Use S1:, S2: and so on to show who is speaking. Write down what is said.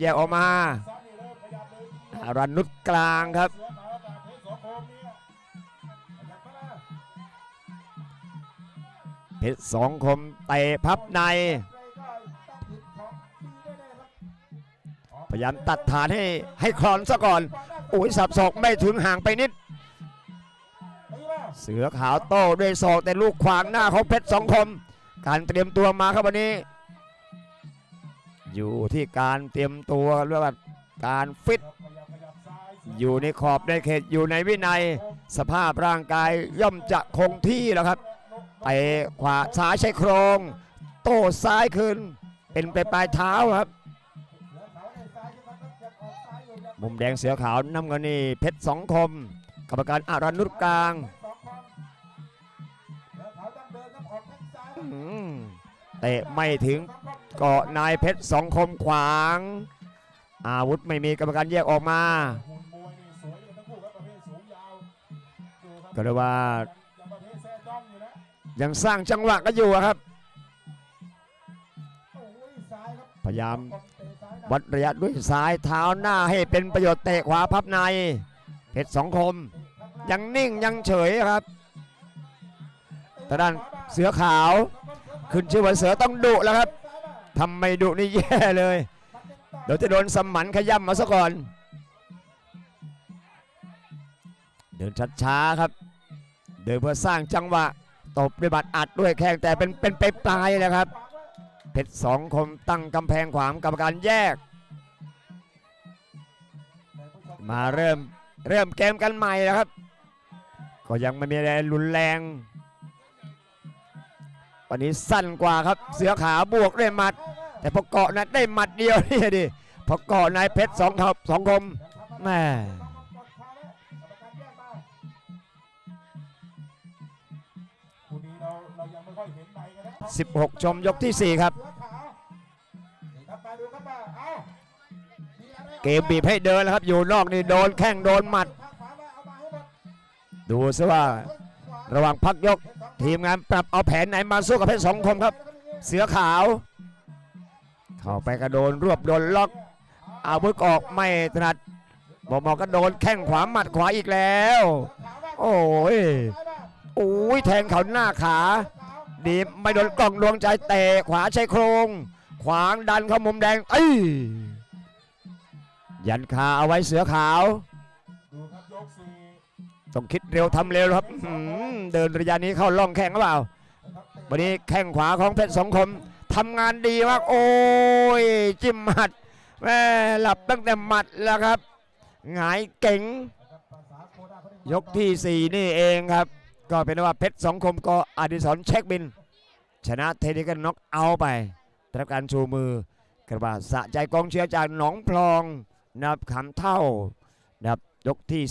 S1: แยกออกมาอารันนุชกลางครับ เพชรสองคมเตะพับใน พยายามตัดฐานให้ให้คลอนซะก่อนอุ้ยสับศอกไม่ถึงห่างไปนิด เสือขาวโต้ด้วยศอกแต่ลูกขวางหน้าของเพชรสองคม การเตรียมตัวมาครับวันนี้ อยู่ที่การเตรียมตัวเรียกว่าการฟิต อยู่ในขอบในเขตอยู่ในวินัย สภาพร่างกายย่อมจะคงที่แล้วครับเตะขวาซ้ายใช้โครง โต้ซ้ายคืนเป็นไปปลายเท้าครับ มุมแดงเสือขาวน้ำเงินนี่เพชรสองคม กรรมการอารันนุชกลางเตะไม่ถึง เกาะนายเพชรสองคมขวาง อาวุธไม่มีกรรมการแยกออกมา ก็เรียกว่า ยังสร้างจังหวะกันอยู่ครับ พยายามวัดระยะด้วยซ้ายเท้าหน้าให้เป็นประโยชน์เตะขวาพับใน เพชรสองคม ยังนิ่งยังเฉยครับแต่ด้านเสือขาว ขึ้นชื่อว่าเสือต้องดุแล้วครับ ทำไม่ดุนี่แย่เลย เดี๋ยวจะโดนสมันขย่ำมาซะก่อน เดินช้าๆครับ เดินเพื่อสร้างจังหวะตบด้วยบัตรอัดด้วยแข้งแต่เป็นเป็นไปปลายเลยครับ เพชรสองคมตั้งกำแพงขวางกรรมการแยก มาเริ่มเริ่มเกมกันใหม่แล้วครับ ก็ยังไม่มีอะไรรุนแรง วันนี้สั้นกว่าครับ เสือขาบวกด้วยหมัด แต่พอเกาะนั้นได้หมัดเดียวนี่ดิพอเกาะนายเพชรสองทับสองคมแม่
S2: คู่นี้เราเรายังไม่ค่อยเห็นในกันนะ
S1: 16ชมยกที่
S2: สี่ครับ เก
S1: มบีบให้เดินแล้วครับ อยู่นอกนี่โดนแข้งโดนหมัด
S2: ดู
S1: ซะว่า ระหว่างพักยกทีมงานปรับเอาแผนไหนมาสู้กับเพชรสองคมครับ เสือขาว เข้าไปกระโดนรวบโดนล็อก อาวุธออกไม่ถนัดบอกบอกก็โดนแข้งขวาหมัดขวาอีกแล้ว โอ้ยโอ้ยแทงเขาหน้าขา ดีไม่โดนกล่องดวงใจเตะขวาใช้โครง ขวางดันเข้ามุมแดงเอ้ยยันคาเอาไว้เสือขาว ต้องคิดเร็วทำเร็วครับเดินระยะนี้เข้าล่องแข้งหรือเปล่า วันนี้แข้งขวาของเพชรสองคมทำงานดีมากโอ้ยจิ้มหมัดแม่หลับตั้งแต่หมัดแล้วครับหงายเก๋งยกที่ 4 นี่เองครับ ก็เป็นว่าเพชรสองคมก็อดิศรเช็คบิน ชนะเทนิกันน็อกเอาไปรับการชูมือกระบาสะใจกองเชียร์จากหนองพลองนับคำเท่านับยกที่